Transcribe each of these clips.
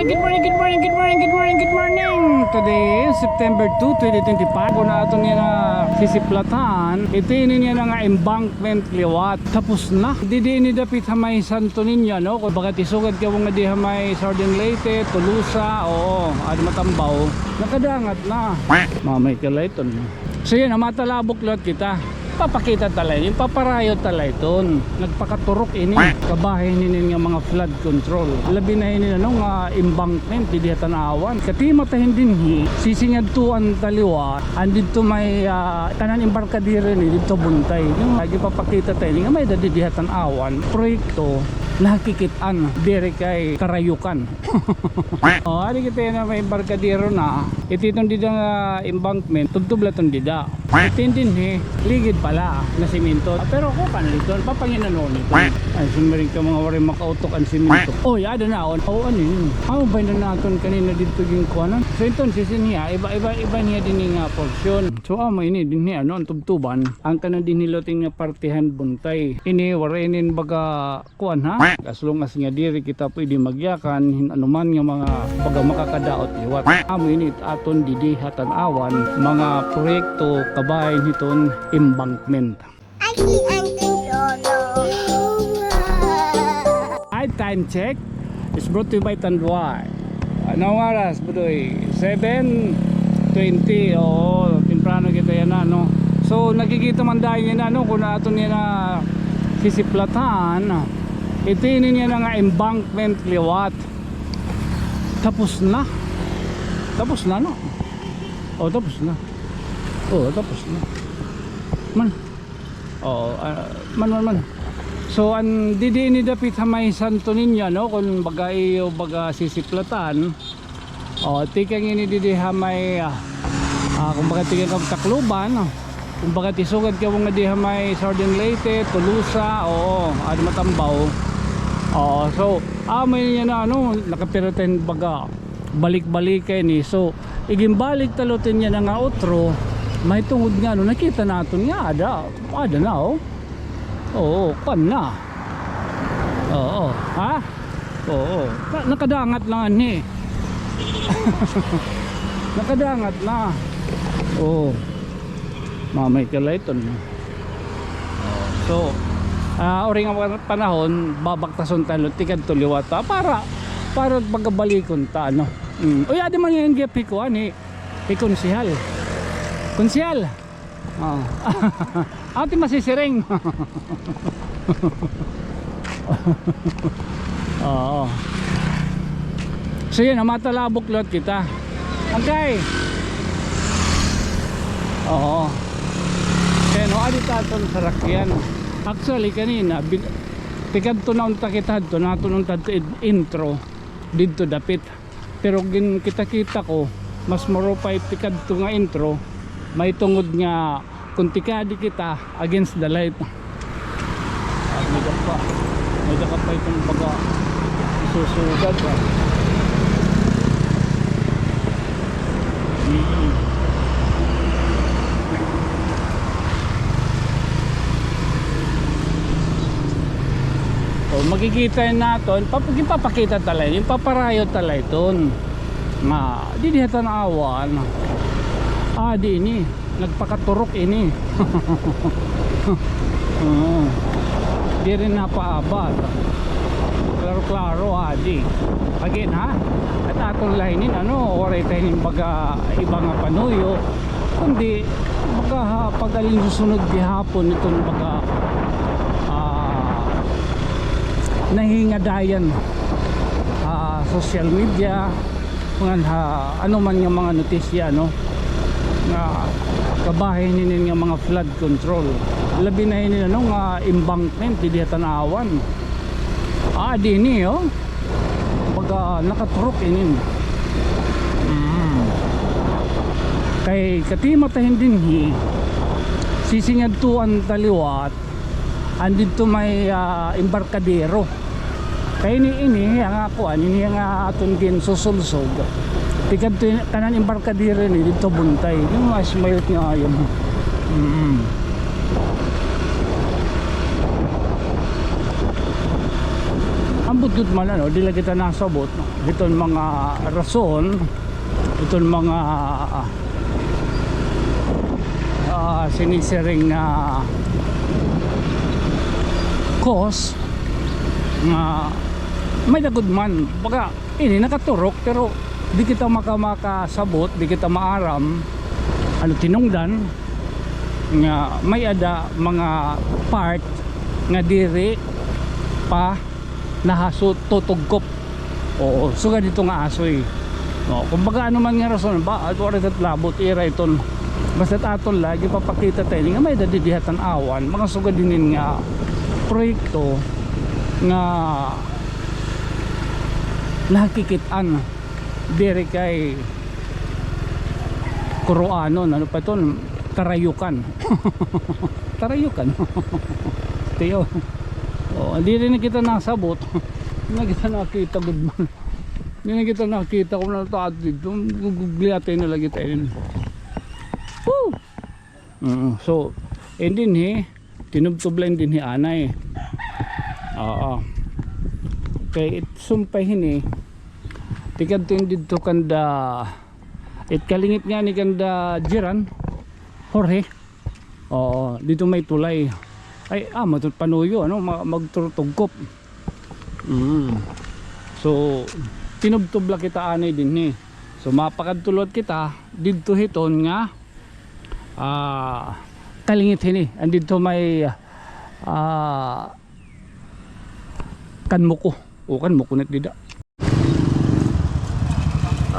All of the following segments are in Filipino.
morning, good morning, good morning, good morning, good morning, good morning. Today is September 2, 2025. Kung na ito niya na sisiplatan, ito yun niya na nga embankment liwat. Tapos na. Di di ni dapit hamay santo niya, no? Kung bagat isugad ka nga di hamay Sardin Leyte, Tulusa, oo, at matambaw. Nakadangat na. Mamay ka ito. So yan, matalabok lahat kita papakita talay yung paparayo talay ton nagpakaturok ini kabahay ninin nga mga flood control. Labi na ini ano nga embankment di tanawan. Kati matahin din hi sisingad tuan taliwa andid to may uh, tanan embarkadero ni dito buntay. Yung lagi papakita tayo nga may dadi di tanawan. Proyekto nakikitaan dire kay karayukan. Oh ali kita na may embarkadero na ititong dida nga embankment tugtubla ton dida. Itindin hi ligid pala na simento Ah, pero ko kan dito papanginanon ito ay sumiring ka mga wari makautok ang simento oh ya ada na on oh ano yun? Ano ba na naton kanina dito yung kuanan so ito sisin niya iba iba niya din nga portion so amo ini din niya ano ang tubtuban. Ang kanan din niloting nga partihan buntay. Ini warinin baga kuan ha? As long as nga diri kita pwede magyakan anuman nga mga baga makakadaot liwat amo ini aton didi hatan awan. Mga proyekto kabay niton embankment Hi, time check. It's brought to you by Tanduay. Anong oras, Budoy? 7.20. Oo, temprano kita yan na, no? So, nakikita man dahil yan, ano, kung nato niya na sisiplatan, ito yun niya na nga embankment liwat. Tapos na. Tapos na, no? Oh, tapos na. Oh, tapos na. Man. Oo, ah, man, man, man. So ang didi ni dapit hamay santo ninya no kung baga iyo baga sisiplatan. O tikang ini didi hamay ah, ah, kung baga tikang kag takluban no? kung baga tisugad ka mga di hamay Sardin Leyte, Tulusa, oo, ad matambaw. Oo, so amay niya na ano nakapiraten baga balik-balik kay ni. So igimbalik talutin niya na nga outro may tungod nga no nakita naton nga ada ada na oh Oo, kan na. Oo, ha? Oo, Na- nakadangat lang ni. nakadangat na. Oo. Mamay kalayton. So, uh, oring ang panahon, babaktason tayo tikad tuliwata para para pagabalikon ta ano. Mm. Uy, adi man yung GP ko ani. Ikonsihal. Konsihal. Oh. Ate masisiring. Oo. So yun, matalabok lot kita. Okay. Oo. Kaya no, aditaton sa rakyan. Actually, kanina, tikad to na unta kita to na to nung tad intro dito dapit. Pero gin kita-kita ko, mas moro pa tikad to nga intro, may tungod nga kung tikadi kita against the light. At may pa. May daka pa itong baga susugad pa. Mm. O makikita yun natin, pap- ipapakita talay, yung paparayo talay ton. Ma, di dihata na awan. Ah, di ini, nagpakaturok ini. Oo. Di rin napaabot. Klaro klaro ha, di. Again ha, at atong lainin ano, oray tayo baga ibang nga panuyo. Kundi, baga ha, pag alin susunod di hapon itong baga ah, nahingadayan ah, social media mga ha, ano man yung mga notisya no nga kabahay ninin nga mga flood control. Labi na yun ano nga embankment di tanawan. Ah di ni oh. Baga nakaturok inin. Mm. kay katimatahin din hi sisingad tuan taliwat andito may ah, embarkadero. Kay ni ini ang ako ani nga aton gin susulsog tikad to tanan embarkadero ni dito buntay yung mas mayot nga ayon mm. ang ambot gud man ano dila kita nasabot no? iton mga rason iton mga ah sinisiring na cause nga may dagod man baga ini nakaturok pero di kita maka makasabot di kita maaram. Ano tinungdan. Nga may ada mga part nga diri pa nahasot tutugkop. Oo so ganito nga asoy no kumbaga ano man nga rason ba at labot ira iton. Basta aton lagi papakita tayo nga may dadidihatan awan. Mga sugad dinin nga proyekto nga nakikitaan diri kay Kuroanon ano pa ito Tarayukan. Tarayukan. Tiyo. Oh, hindi rin kita nasabot hindi na kita nakita good man. Hindi na kita nakita kung ano ito at dito natin na lagi tayo Woo! Mm, so and din he tinubtublan din hi anay. Oo. Kay it sumpahin eh tikad tin dito kanda it kalingit nga ni kanda jiran Jorge. Oo dito may tulay. Ay ah matut panuyo ano ma- magturtugkop. Mm. so tinubtubla kita anay din eh. So mapakadtulot kita dito hiton nga ah kalingit hini andito may ah kanmuko. O kanmuko net dida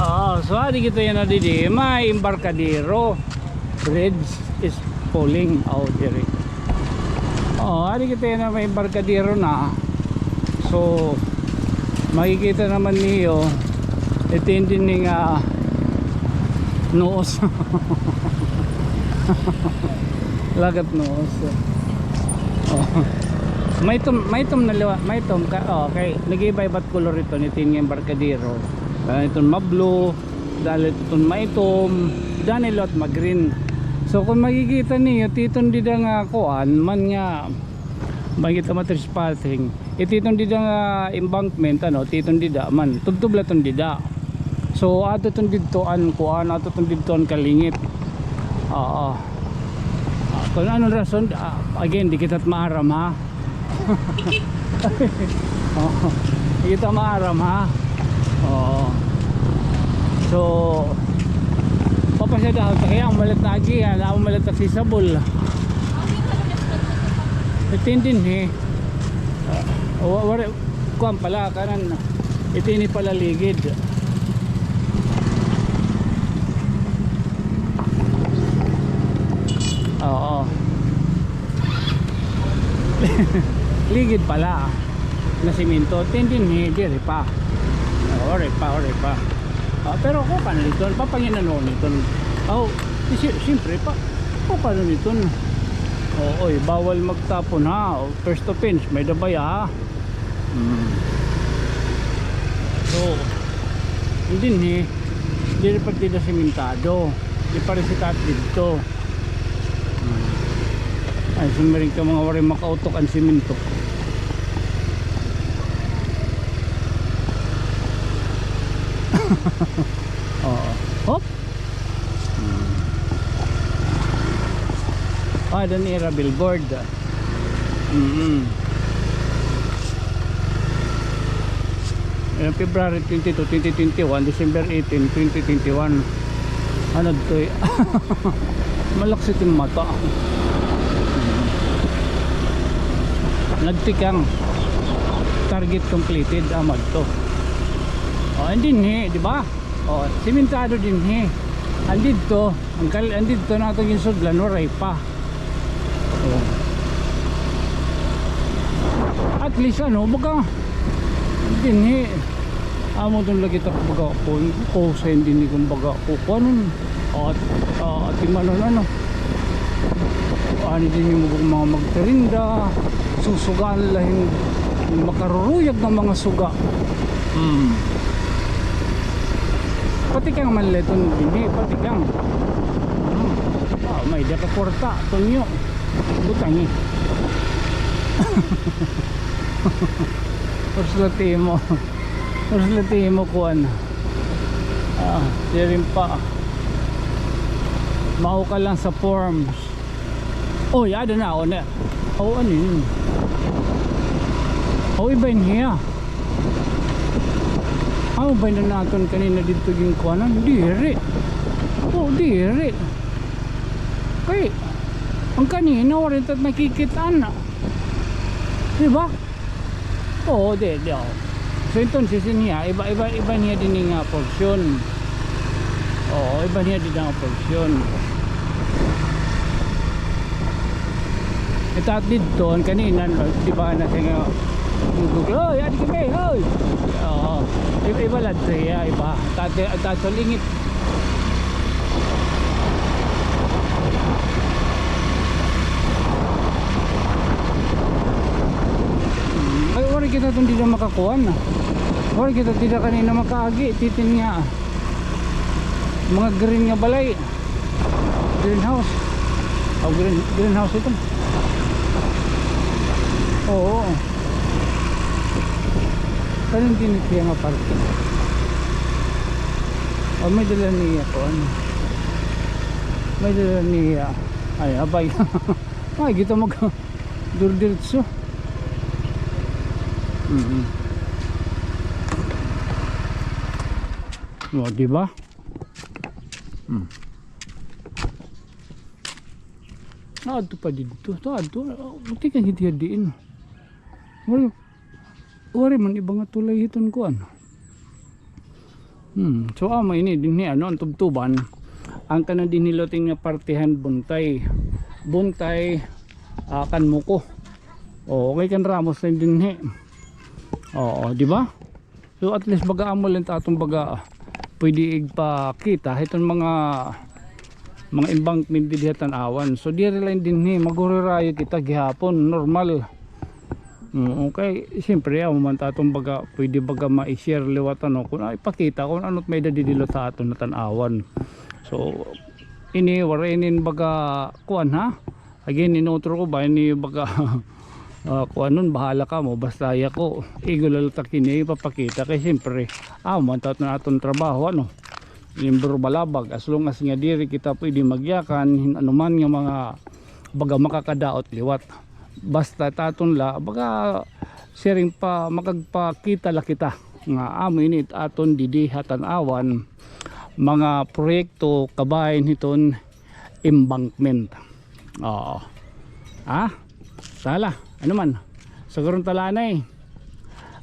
Ah, so adi kita yan na didi may embarkadero. Bridge is falling out there oh adi kita yan na may embarkadero na? So makikita naman niyo ito yung din nga noos. Lagat noos. Oh. may tom may tom na liwa may tom ka oh, kay nag-iba iba't color ito ni tin nga embarkadero uh, itong mablo dahil itong maitom dahil lot mag-green so kung makikita niyo titon dida nga kuan man nga makikita mo trespassing ititong dida nga embankment ano titon dida man tugtubla ton dida. So ato ton didtoan kuan ato ton didtoan kalingit. Oo. Ah, kung anong rason ah, again di kita't maaram ha? Oo. di kita maaram ha? Oo so papasya daw kaya ang malit na agi ang malit na sisabol itindin eh. Uh, wala kuan pala kanan itini pala ligid. Oo. Ligid pala na simento. Tindin eh diri pa. Ore pa ore pa Ah, pero ko pa nito? Papanginan nito. Oh si siyempre pa ko pa nito? Oo oy bawal magtapon ha? Oh, first offense may dabay ha? Mm. so hindi ni hindi rin partida simentado di pa rin sikat dito. Ay sumiring ka mga waring makautok ang simento Oo. Hop. Ah, doon era billboard. Mm -hmm. February 22, 2021, December 18, 2021. Ano to eh? Malaksit yung mata. Nagtikang target completed amad to. Oh, andin he, di ba? Oh, simentado din he. Andito, ang kal andito na ito yung sudlan, waray pa. Oh. At least ano, baga andin he. Amo doon lagi ta baga ko, ko hindi ni kung baga ko kanon. At uh, at manon ano. Ano din yung mga magtarinda, susugaan lahin makaruruyag ng mga suga. Mm pati kang maliton hindi pati kang hmm. oh, may daka porta tunyo butang eh First latimo. First latimo kuan. Ah, siya rin pa. Mau ka lang sa forms. Oh, yada na na. Oh, ano yun? Oh, iba yun hiya. Ano ba na natin kanina dito yung kuanan? Diri. Oh, diri. Kay, ang kanina warin tat nakikitaan na. Diba? Oo, di, di ako. So ito sisin niya, iba, iba, iba niya din nga porsyon. Oo, iba niya din nga porsyon. Ito at dito, ang kanina, di ba na siya nga, Google, oh, yan kami, oh. Oo, iba, iba lang siya, iba. Tate, tatulingit. Ay, wala kita itong di makakuha na. Wala kita tidak kanina makaagi. Titin nga. Mga green nga balay. Greenhouse. Oh, green, greenhouse ito. Oo. Pero hindi nitiya nga parking. Oh, may dala niya ko. Ano? May dala niya. Ay, abay. Ay, kita mag durdiritso. Mm-hmm. O, di ba? Hmm. Naadto pa dito. Naadto. Buti kang hindi diin. Wari, man ibang nga tulay hiton ko ano. Hmm. So amo ini din ni ano ang tubtuban. Ang kanan din niloting nga partihan buntay. Buntay akan muko. O okay kan ramos na din ni. Oo, di ba? So at least baga amo lang atong baga pwede igpakita itong mga mga embankment di diha tan-awan. So di lang din ni magurirayo kita gihapon normal. Mm, okay, siyempre amo man ta atong baga pwede baga ma-share liwat ano kung ipakita kung ano't may dadidilo sa aton na tan-awan. So ini warinin baga kuan ha. Again inutro ko ba ini baga uh, kung anon bahala ka mo basta ya ko igulala kini ipapakita kay siyempre ah mantat na aton trabaho ano limbro balabag as long as nga diri kita pwede magyakan anuman nga mga baga makakadaot liwat basta taton la baga sharing pa makagpakita la kita. Nga amo init aton didi hatan awan. Mga proyekto kabayan hiton embankment. Oo. Ah sala. Ano man. Sigurong talanay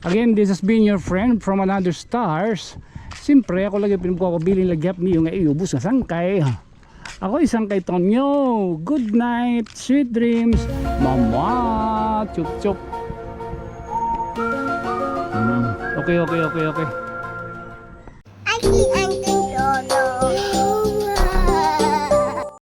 again this has been your friend from another stars. Siyempre ako lagi pinagkakabiling lagyap niyo nga iubos nga sangkay. Ako isang kay Tonyo. Good night sweet dreams mama chup chup. Hmm, okay okay okay okay